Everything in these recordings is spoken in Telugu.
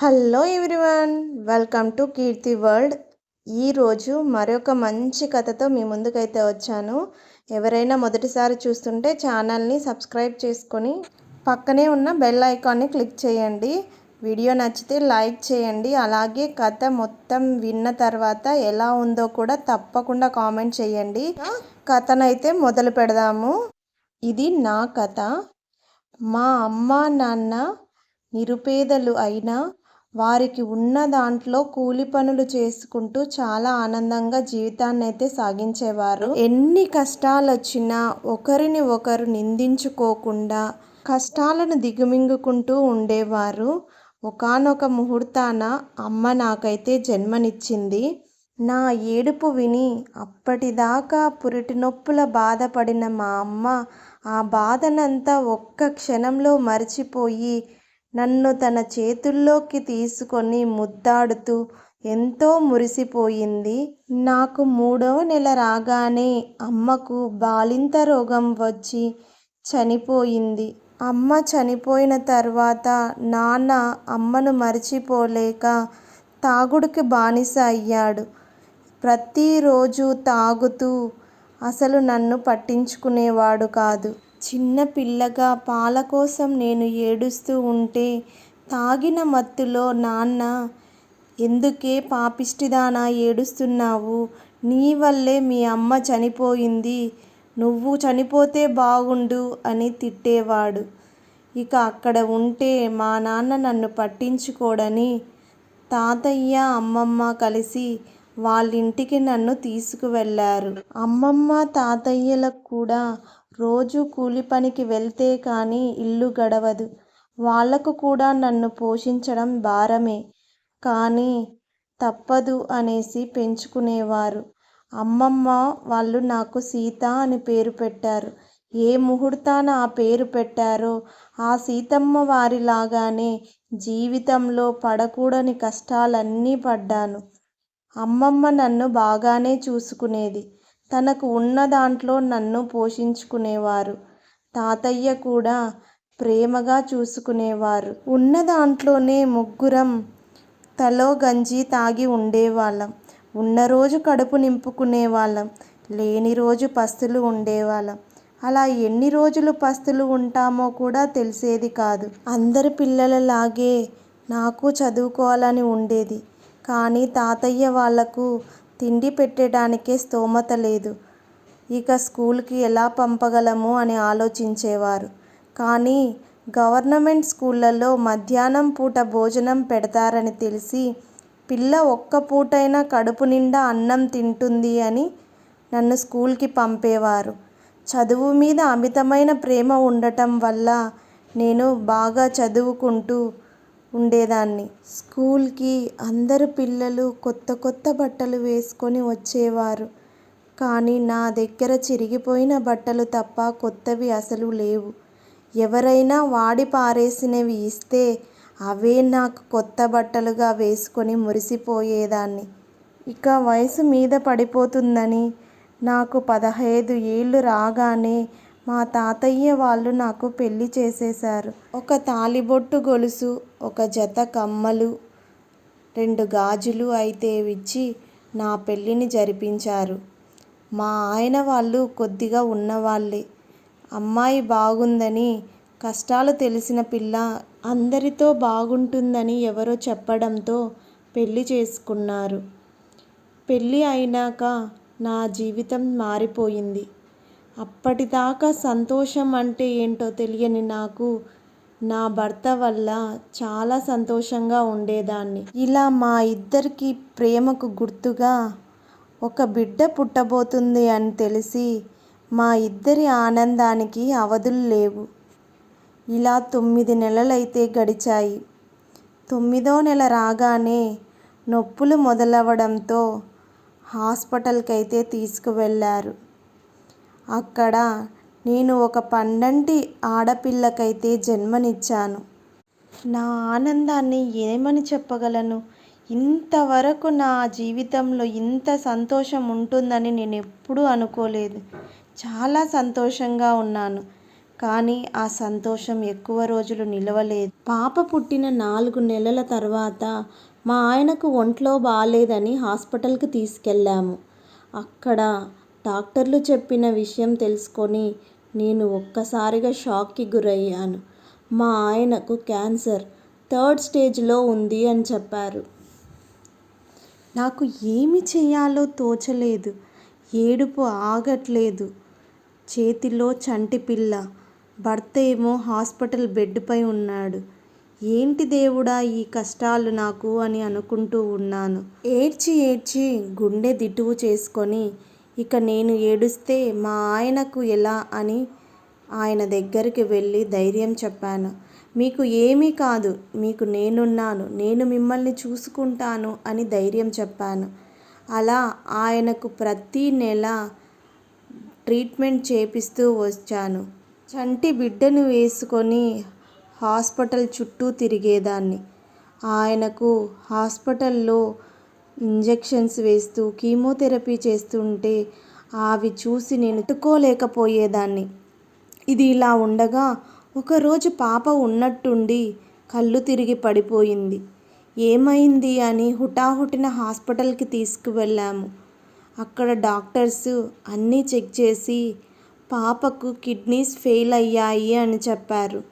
Hello everyone welcome to Keerthi world ఈరోజు మరొక మంచి కథతో మీ ముందుకైతే వచ్చాను. ఎవరైనా మొదటిసారి చూస్తుంటే ఛానల్ని సబ్స్క్రైబ్ చేసుకొని పక్కనే ఉన్న బెల్ ఐకాన్ని క్లిక్ చేయండి. వీడియో నచ్చితే లైక్ చేయండి. అలాగే కథ మొత్తం విన్న తర్వాత ఎలా ఉందో కూడా తప్పకుండా కామెంట్ చేయండి. కథనైతే మొదలు పెడదాము. ఇది నా కథ. మా అమ్మ నాన్న నిరుపేదలు అయినా వారికి ఉన్న దాంట్లో కూలి పనులు చేసుకుంటూ చాలా ఆనందంగా జీవితాన్ని అయితే సాగించేవారు. ఎన్ని కష్టాలు వచ్చినా ఒకరిని ఒకరు నిందించుకోకుండా కష్టాలను దిగుమింగుకుంటూ ఉండేవారు. ఒకానొక ముహూర్తాన అమ్మ నాకైతే జన్మనిచ్చింది. నా ఏడుపు విని అప్పటిదాకా పురిటి నొప్పుల బాధపడిన మా అమ్మ ఆ బాధనంతా ఒక్క క్షణంలో మర్చిపోయి నన్ను తన చేతుల్లోకి తీసుకొని ముద్దాడుతూ ఎంతో మురిసిపోయింది. నాకు మూడవ నెల రాగానే అమ్మకు బాలింత రోగం వచ్చి చనిపోయింది. అమ్మ చనిపోయిన తర్వాత నాన్న అమ్మను మర్చిపోలేక తాగుడుకి బానిస అయ్యాడు. ప్రతిరోజు తాగుతూ అసలు నన్ను పట్టించుకునేవాడు కాదు. చిన్న పిల్లగా పాల కోసం నేను ఏడుస్తూ ఉంటే తాగిన మత్తులో నాన్న ఎందుకే పాపిష్టిదానా ఏడుస్తున్నావు? నీ వల్లే మీ అమ్మ చనిపోయింది. నువ్వు చనిపోతే బాగుండు అని తిట్టేవాడు. ఇక అక్కడ ఉంటే మా నాన్న నన్ను పట్టించుకోడని తాతయ్య అమ్మమ్మ కలిసి వాళ్ళింటికి నన్ను తీసుకువెళ్ళారు. అమ్మమ్మ తాతయ్యలకు కూడా రోజు కూలి పనికి వెళ్తే కానీ ఇల్లు గడవదు. వాళ్ళకు కూడా నన్ను పోషించడం భారమే. కానీ తప్పదు అనేసి పెంచుకునేవారు. అమ్మమ్మ వాళ్ళు నాకు సీత అని పేరు పెట్టారు. ఏ ముహూర్తాన ఆ పేరు పెట్టారో ఆ సీతమ్మ వారిలాగానే జీవితంలో పడకూడని కష్టాలన్నీ పడ్డాను. అమ్మమ్మ నన్ను బాగానే చూసుకునేది. తనకు ఉన్న దాంట్లో నన్ను పోషించుకునేవారు. తాతయ్య కూడా ప్రేమగా చూసుకునేవారు. ఉన్న దాంట్లోనే ముగ్గురం తలో గంజి తాగి ఉండేవాళ్ళం. ఉన్న రోజు కడుపు నింపుకునేవాళ్ళం. లేని రోజు పస్తులు ఉండేవాళ్ళం. అలా ఎన్ని రోజులు పస్తులు ఉంటామో కూడా తెలిసేది కాదు. అందరి పిల్లలలాగే నాకు చదువుకోవాలని ఉండేది. కానీ తాతయ్య వాళ్ళకు తిండి పెట్టడానికే స్తోమత లేదు. ఇక స్కూల్కి ఎలా పంపగలము అని ఆలోచించేవారు. కానీ గవర్నమెంట్ స్కూళ్ళల్లో మధ్యాహ్నం పూట భోజనం పెడతారని తెలిసి పిల్ల ఒక్క పూటైనా కడుపు నిండా అన్నం తింటుంది అని నన్ను స్కూల్కి పంపేవారు. చదువు మీద అమితమైన ప్రేమ ఉండటం వల్ల నేను బాగా చదువుకుంటూ ఉండేదాన్ని. స్కూల్కి అందరు పిల్లలు కొత్త కొత్త బట్టలు వేసుకొని వచ్చేవారు. కానీ నా దగ్గర చిరిగిపోయిన బట్టలు తప్ప కొత్తవి అసలు లేవు. ఎవరైనా వాడి పారేసినవి ఇస్తే అవే నాకు కొత్త బట్టలుగా వేసుకొని మురిసిపోయేదాన్ని. ఇక వయసు మీద పడిపోతుందని నాకు పదహైదు ఏళ్ళు రాగానే మా తాతయ్య వాళ్ళు నాకు పెళ్ళి చేసేశారు. ఒక తాలిబొట్టు గొలుసు ఒక జత కమ్మలు రెండు గాజులు అయితే ఇచ్చి నా పెళ్ళిని జరిపించారు. మా ఆయన వాళ్ళు కొద్దిగా ఉన్నవాళ్ళే. అమ్మాయి బాగుందని కష్టాలు తెలిసిన పిల్ల అందరితో బాగుంటుందని ఎవరో చెప్పడంతో పెళ్ళి చేసుకున్నారు. పెళ్ళి అయినాక నా జీవితం మారిపోయింది. అప్పటిదాకా సంతోషం అంటే ఏంటో తెలియని నాకు నా భర్త వల్ల చాలా సంతోషంగా ఉండేదాన్ని. ఇలా మా ఇద్దరికి ప్రేమకు గుర్తుగా ఒక బిడ్డ పుట్టబోతుంది అని తెలిసి మా ఇద్దరి ఆనందానికి అవధులు లేవు. ఇలా తొమ్మిది నెలలైతే గడిచాయి. తొమ్మిదో నెల రాగానే నొప్పులు మొదలవడంతో హాస్పిటల్కి అయితే తీసుకువెళ్ళారు. అక్కడ నేను ఒక పండంటి ఆడపిల్లకైతే జన్మనిచ్చాను. నా ఆనందాన్ని ఏమని చెప్పగలను? ఇంతవరకు నా జీవితంలో ఇంత సంతోషం ఉంటుందని నేను ఎప్పుడూ అనుకోలేదు. చాలా సంతోషంగా ఉన్నాను. కానీ ఆ సంతోషం ఎక్కువ రోజులు నిలవలేదు. పాప పుట్టిన నాలుగు నెలల తర్వాత మా ఆయనకు ఒంట్లో బాగాలేదని హాస్పిటల్కి తీసుకెళ్ళాము. అక్కడ డాక్టర్లు చెప్పిన విషయం తెలుసుకొని నేను ఒక్కసారిగా షాక్కి గురయ్యాను. మా ఆయనకు క్యాన్సర్ థర్డ్ స్టేజ్లో ఉంది అని చెప్పారు. నాకు ఏమి చేయాలో తోచలేదు ఏడుపు ఆగట్లేదు. చేతిలో చంటి పిల్ల భర్త ఏమో హాస్పిటల్ బెడ్పై ఉన్నాడు. ఏంటి దేవుడా ఈ కష్టాలు నాకు అని అనుకుంటూ ఉన్నాను. ఏడ్చి ఏడ్చి గుండె దిటువు చేసుకొని ఇక నేను ఏడుస్తే మా ఆయనకు ఎలా అని ఆయన దగ్గరికి వెళ్ళి ధైర్యం చెప్పాను. మీకు ఏమీ కాదు మీకు నేనున్నాను నేను మిమ్మల్ని చూసుకుంటాను అని ధైర్యం చెప్పాను. అలా ఆయనకు ప్రతీ నెల ట్రీట్మెంట్ చేపిస్తూ వచ్చాను. చంటి బిడ్డను వేసుకొని హాస్పిటల్ చుట్టూ తిరిగేదాన్ని. ఆయనకు హాస్పిటల్లో ఇంజెక్షన్స్ వేస్తూ కీమోథెరపీ చేస్తుంటే అవి చూసి నేను తట్టుకోలేకపోయేదాన్ని. ఇది ఇలా ఉండగా ఒకరోజు పాప ఉన్నట్టుండి కళ్ళు తిరిగి పడిపోయింది. ఏమైంది అని హుటాహుటిన హాస్పిటల్కి తీసుకువెళ్ళాము. అక్కడ డాక్టర్స్ అన్నీ చెక్ చేసి పాపకు కిడ్నీస్ ఫెయిల్ అయ్యాయి అని చెప్పారు.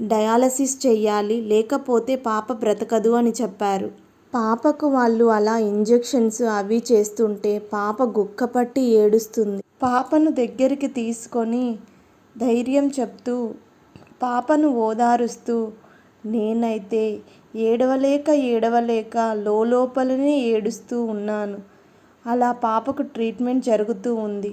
డయాలసిస్ చెయ్యాలి లేకపోతే పాప బ్రతకదు అని చెప్పారు. పాపకు వాళ్ళు అలా ఇంజెక్షన్స్ అవి చేస్తుంటే పాప గుక్కపట్టి ఏడుస్తుంది. పాపను దగ్గరికి తీసుకొని ధైర్యం చెప్తూ పాపను ఓదారుస్తూ నేనైతే ఏడవలేక ఏడవలేక లోపలనే ఏడుస్తూ ఉన్నాను. అలా పాపకు ట్రీట్మెంట్ జరుగుతూ ఉంది.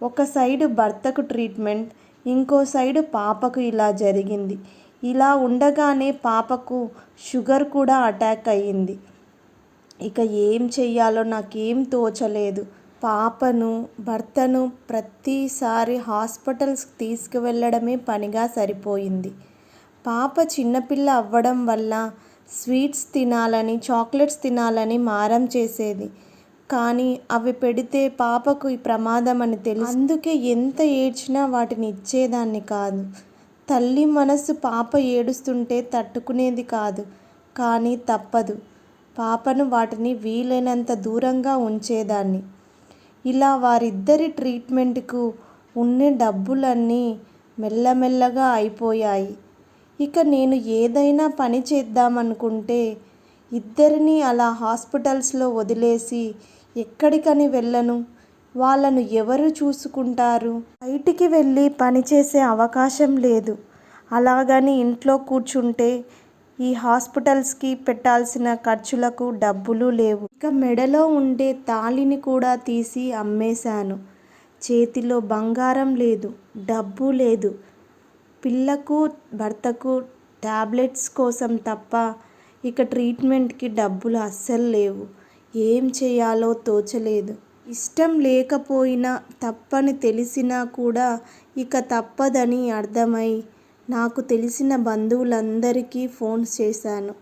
ఒక సైడు భర్తకు ట్రీట్మెంట్ ఇంకో సైడు పాపకు ఇలా జరిగింది. ఇలా ఉండగానే పాపకు షుగర్ కూడా అటాక్ అయ్యింది. ఇక ఏం చెయ్యాలో నాకేం తోచలేదు. పాపను భర్తను ప్రతిసారి హాస్పిటల్స్కి తీసుకువెళ్ళడమే పనిగా సరిపోయింది. పాప చిన్నపిల్ల అవ్వడం వల్ల స్వీట్స్ తినాలని చాక్లెట్స్ తినాలని మారం చేసేది. కానీ అవి పెడితే పాపకు ఈ ప్రమాదం అని తెలుసు. అందుకే ఎంత ఏడ్చినా వాటిని ఇచ్చేదాన్ని కాదు. తల్లి మనసు పాప ఏడుస్తుంటే తట్టుకునేది కాదు. కానీ తప్పదు. పాపను వాటిని వీలైనంత దూరంగా ఉంచేదాన్ని. ఇలా వారిద్దరి ట్రీట్మెంట్కు ఉన్న డబ్బులన్నీ మెల్లమెల్లగా అయిపోయాయి. ఇక నేను ఏదైనా పని చేద్దామనుకుంటే ఇద్దరిని అలా హాస్పిటల్స్లో వదిలేసి ఎక్కడికని వెళ్ళను? వాళ్ళను ఎవరు చూసుకుంటారు? బయటికి వెళ్ళి పనిచేసే అవకాశం లేదు. అలాగని ఇంట్లో కూర్చుంటే ఈ హాస్పిటల్స్కి పెట్టాల్సిన ఖర్చులకు డబ్బులు లేవు. ఇక మెడలో ఉండే తాళిని కూడా తీసి అమ్మేశాను. చేతిలో బంగారం లేదు డబ్బు లేదు. పిల్లకు భర్తకు ట్యాబ్లెట్స్ కోసం తప్ప ఇక ట్రీట్మెంట్కి డబ్బులు అస్సలు లేవు. ఏం చేయాలో తోచలేదు. ఇష్టం లేకపోయినా తప్పని తెలిసినా కూడా ఇక తప్పదని అర్థమై నాకు తెలిసిన బంధువులందరికీ ఫోన్ చేశాను.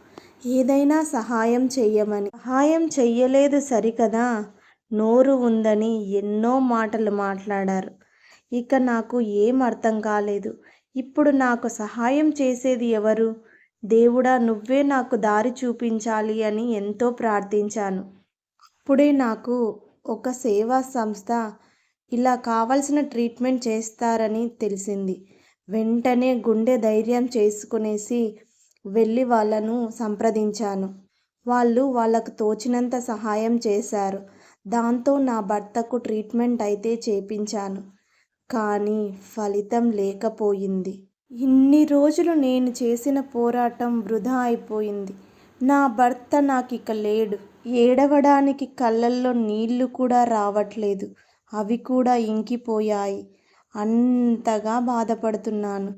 ఏదైనా సహాయం చెయ్యమని. సహాయం చెయ్యలేదు సరికదా? నోరు ఉందని ఎన్నో మాటలు మాట్లాడారు. ఇక నాకు ఏం అర్థం కాలేదు. ఇప్పుడు నాకు సహాయం చేసేది ఎవరు? దేవుడా నువ్వే నాకు దారి చూపించాలి అని ఎంతో ప్రార్థించాను. అప్పుడే నాకు ఒక సేవా సంస్థ ఇలా కావలసిన ట్రీట్మెంట్ చేస్తారని తెలిసింది. వెంటనే గుండె ధైర్యం చేసుకునేసి వెళ్ళి వాళ్ళను సంప్రదించాను. వాళ్ళు వాళ్ళకు తోచినంత సహాయం చేశారు. దాంతో నా భర్తకు ట్రీట్మెంట్ అయితే చేపించాను. కానీ ఫలితం లేకపోయింది. ఇన్ని రోజులు నేను చేసిన పోరాటం వృధా అయిపోయింది. నా భర్త నాకు ఇక లేడు. ఏడవడానికి కళ్ళల్లో నీళ్ళు కూడా రావట్లేదు. అవి కూడా ఇంకిపోయాయి. అంతగా బాధపడుతున్నాను.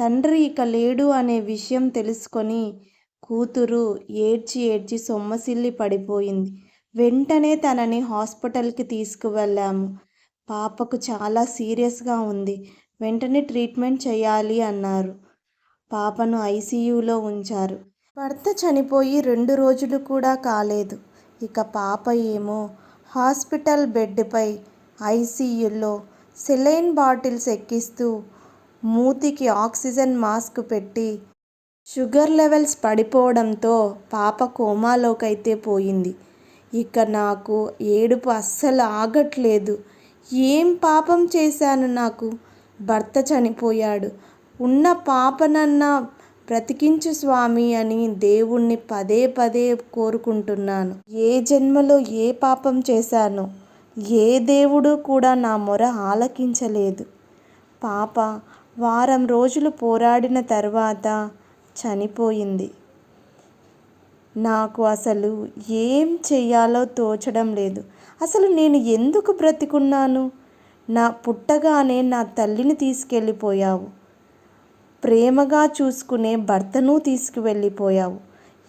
తండ్రి ఇక లేడు అనే విషయం తెలుసుకొని కూతురు ఏడ్చి ఏడ్చి సొమ్మసిల్లి పడిపోయింది. వెంటనే తనని హాస్పిటల్కి తీసుకువెళ్ళాము. పాపకు చాలా సీరియస్గా ఉంది. వెంటనే ట్రీట్మెంట్ చేయాలి అన్నారు. పాపను ఐసీయూలో ఉంచారు. భర్త చనిపోయి రెండు రోజులు కూడా కాలేదు. ఇక పాప ఏమో హాస్పిటల్ బెడ్పై ఐసీయూలో సెలైన్ బాటిల్స్ ఎక్కిస్తూ మూతికి ఆక్సిజన్ మాస్క్ పెట్టి షుగర్ లెవెల్స్ పడిపోవడంతో పాప కోమాలోకైతే పోయింది. ఇక నాకు ఏడుపు అస్సలు ఆగట్లేదు. ఏం పాపం చేశాను నాకు? భర్త చనిపోయాడు. ఉన్న పాపనన్నా బ్రతికించు స్వామి అని దేవుణ్ణి పదే పదే కోరుకుంటున్నాను. ఏ జన్మలో ఏ పాపం చేశానో ఏ దేవుడు కూడా నా మొర ఆలకించలేదు. పాప వారం రోజులు పోరాడిన తర్వాత చనిపోయింది. నాకు అసలు ఏం చెయ్యాలో తోచడం లేదు. అసలు నేను ఎందుకు బ్రతికున్నాను? నా పుట్టగానే నా తల్లిని తీసుకెళ్ళిపోయావు. ప్రేమగా చూసుకునే భర్తను తీసుకువెళ్ళిపోయావు.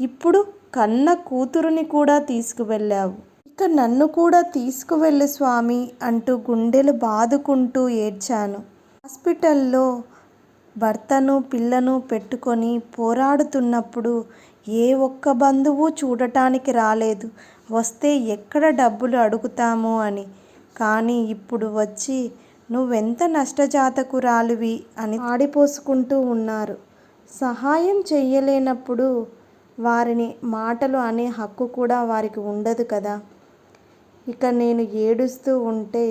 ఇప్పుడు కన్న కూతురుని కూడా తీసుకువెళ్ళావు. ఇక నన్ను కూడా తీసుకువెళ్ళు స్వామి అంటూ గుండెలు బాదుకుంటూ ఏడ్చాను. హాస్పిటల్లో భర్తను పిల్లను పెట్టుకొని పోరాడుతున్నప్పుడు ఏ ఒక్క బంధువు చూడటానికి రాలేదు. వస్తే ఎక్కడ డబ్బులు అడుగుతాము అని. కానీ ఇప్పుడు వచ్చి నువ్వెంత నష్టజాతకురాలివి అని ఆడిపోసుకుంటూ ఉన్నారు. సహాయం చెయ్యలేనప్పుడు వారిని మాటలు అనే హక్కు కూడా వారికి ఉండదు కదా. ఇక నేను ఏడుస్తూ ఉంటే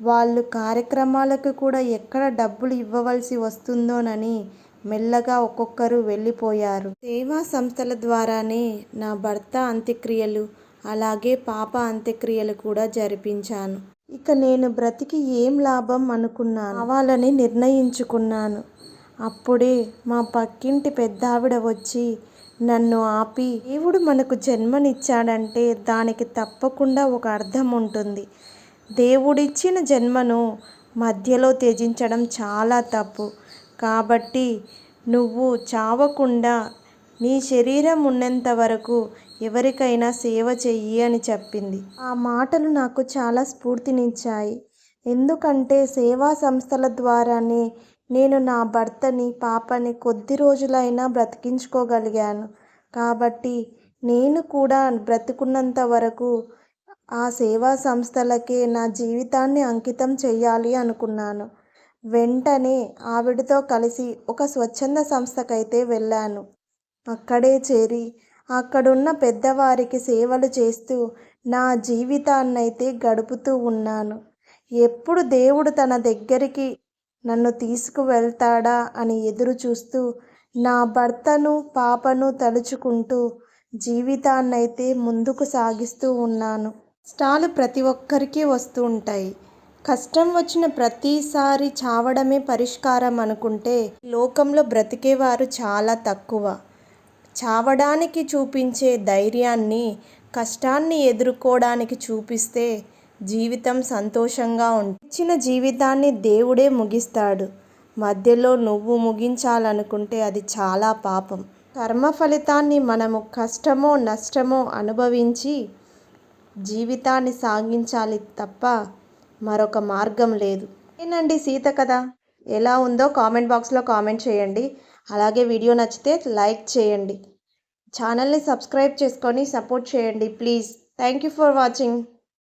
వాళ్ళు కార్యక్రమాలకు కూడా ఎక్కడ డబ్బులు ఇవ్వవలసి వస్తుందోనని మెల్లగా ఒక్కొక్కరు వెళ్ళిపోయారు. సేవా సంస్థల ద్వారానే నా భర్త అంత్యక్రియలు అలాగే పాప అంత్యక్రియలు కూడా జరిపించాను. ఇక నేను బ్రతికి ఏం లాభం అనుకున్నాను? అవ్వాలని నిర్ణయించుకున్నాను. అప్పుడే మా పక్కింటి పెద్దావిడ వచ్చి నన్ను ఆపి దేవుడు మనకు జన్మనిచ్చాడంటే దానికి తప్పకుండా ఒక అర్థం ఉంటుంది. దేవుడిచ్చిన జన్మను మధ్యలో త్యజించడం చాలా తప్పు. కాబట్టి నువ్వు చావకుండా నీ శరీరం ఉన్నంత వరకు ఎవరికైనా సేవ చెయ్యి అని చెప్పింది. ఆ మాటలు నాకు చాలా స్ఫూర్తినిచ్చాయి. ఎందుకంటే సేవా సంస్థల ద్వారానే నేను నా భర్తని పాపని కొద్ది రోజులైనా బ్రతికించుకోగలిగాను. కాబట్టి నేను కూడా బ్రతికున్నంత వరకు ఆ సేవా సంస్థలకే నా జీవితాన్ని అంకితం చేయాలి అనుకున్నాను. వెంటనే ఆవిడతో కలిసి ఒక స్వచ్ఛంద సంస్థకైతే వెళ్ళాను. అక్కడే చేరి అక్కడున్న పెద్దవారికి సేవలు చేస్తూ నా జీవితాన్నైతే గడుపుతూ ఉన్నాను. ఎప్పుడు దేవుడు తన దగ్గరికి నన్ను తీసుకువెళ్తాడా అని ఎదురు చూస్తూ నా భర్తను పాపను తలుచుకుంటూ జీవితాన్నైతే ముందుకు సాగిస్తూ ఉన్నాను. కష్టాలు ప్రతి ఒక్కరికి వస్తూ ఉంటాయి. కష్టం వచ్చిన ప్రతిసారి చావడమే పరిష్కారం అనుకుంటే లోకంలో బ్రతికేవారు చాలా తక్కువ. చావడానికి చూపించే ధైర్యాన్ని కష్టాన్ని ఎదుర్కోవడానికి చూపిస్తే జీవితం సంతోషంగా ఉంటుంది ఇచ్చిన జీవితాన్ని దేవుడే ముగిస్తాడు. మధ్యలో నువ్వు ముగించాలనుకుంటే అది చాలా పాపం. కర్మ ఫలితాన్ని మనము కష్టమో నష్టమో అనుభవించి జీవితాన్ని సాగించాలి తప్ప మరొక మార్గం లేదు. ఏనండి సీత కథ. ఎలా ఉందో కామెంట్ బాక్స్లో కామెంట్ చేయండి. అలాగే వీడియో నచ్చితే లైక్ చేయండి. ఛానల్ని సబ్స్క్రైబ్ చేసుకొని సపోర్ట్ చేయండి please. Thank you for watching.